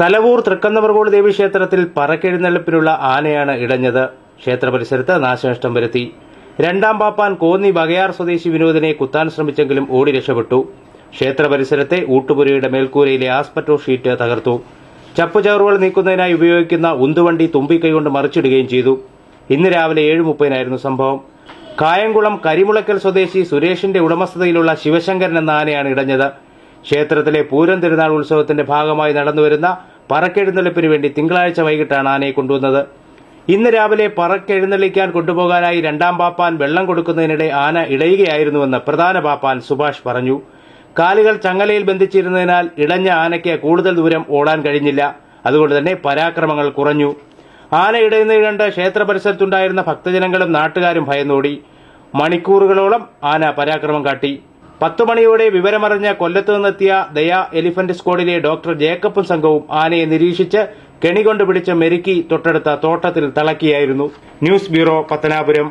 തലവൂർ തൃക്കന്നവർകോട് ദേവി ക്ഷേത്രത്തിൽ പറക്കെഴുന്നള്ളിപ്പിനുള്ള ആനയാണ് ഇടഞ്ഞത്. ക്ഷേത്ര പരിസരത്ത് നാശനഷ്ടം വരുത്തി. രണ്ടാം പാപ്പാൻ കോന്നി വകയാർ സ്വദേശി വിനോദിനെ കുത്താൻ ശ്രമിച്ചെങ്കിലും ഓടി രക്ഷപ്പെട്ടു. ക്ഷേത്ര പരിസരത്തെ ഊട്ടുപുരയുടെ മേൽക്കൂരയിലെ ആസ്പറ്റോ ഷീറ്റ് തകർത്തു. ചപ്പുചവറുകൾ നീക്കുന്നതിനായി ഉപയോഗിക്കുന്ന ഉന്തുവണ്ടി തുമ്പിക്കൈകൊണ്ട് മറിച്ചിടുകയും ചെയ്തു. ഇന്ന് രാവിലെ ഏഴ് മുപ്പതിനായിരുന്നു സംഭവം. കായംകുളം കരിമുളക്കൽ സ്വദേശി സുരേഷിന്റെ ഉടമസ്ഥതയിലുള്ള ശിവശങ്കരൻ എന്ന ആനയാണ് ഇടഞ്ഞത്. ക്ഷേത്രത്തിലെ പൂരം തിരുനാൾ ഉത്സവത്തിന്റെ ഭാഗമായി നടന്നുവരുന്ന പറക്കെഴുന്നള്ളിപ്പിന് വേണ്ടി തിങ്കളാഴ്ച വൈകിട്ടാണ് ആനയെ കൊണ്ടുവന്നത്. ഇന്ന് രാവിലെ പറക്കെഴുന്നള്ളിക്കാൻ കൊണ്ടുപോകാനായി രണ്ടാം പാപ്പാൻ വെള്ളം കൊടുക്കുന്നതിനിടെ ആന ഇടയുകയായിരുന്നുവെന്ന് പ്രധാന പാപ്പാൻ സുഭാഷ് പറഞ്ഞു. കാലുകൾ ചങ്ങലയിൽ ബന്ധിച്ചിരുന്നതിനാൽ ഇടഞ്ഞ ആനയ്ക്ക് കൂടുതൽ ദൂരം ഓടാൻ കഴിഞ്ഞില്ല. അതുകൊണ്ട് തന്നെ പരാക്രമങ്ങൾ കുറഞ്ഞു. ആന ഇടയുന്നത് കണ്ട് ക്ഷേത്ര പരിസരത്തുണ്ടായിരുന്ന ഭക്തജനങ്ങളും നാട്ടുകാരും ഭയന്നോടി. മണിക്കൂറുകളോളം ആന പരാക്രമം കാട്ടി. പത്തു മണിയോടെ വിവരമറിഞ്ഞ കൊല്ലത്ത് നിന്നെത്തിയ ദയ എലിഫന്റ് സ്ക്വാഡിലെ ഡോക്ടർ ജേക്കബും സംഘവും ആനയെ നിരീക്ഷിച്ച് കെണികൊണ്ട് പിടിച്ച് മെരുക്കി തൊട്ടടുത്ത തോട്ടത്തിൽ തളക്കിയായിരുന്നു. News bureau Pathanapuram.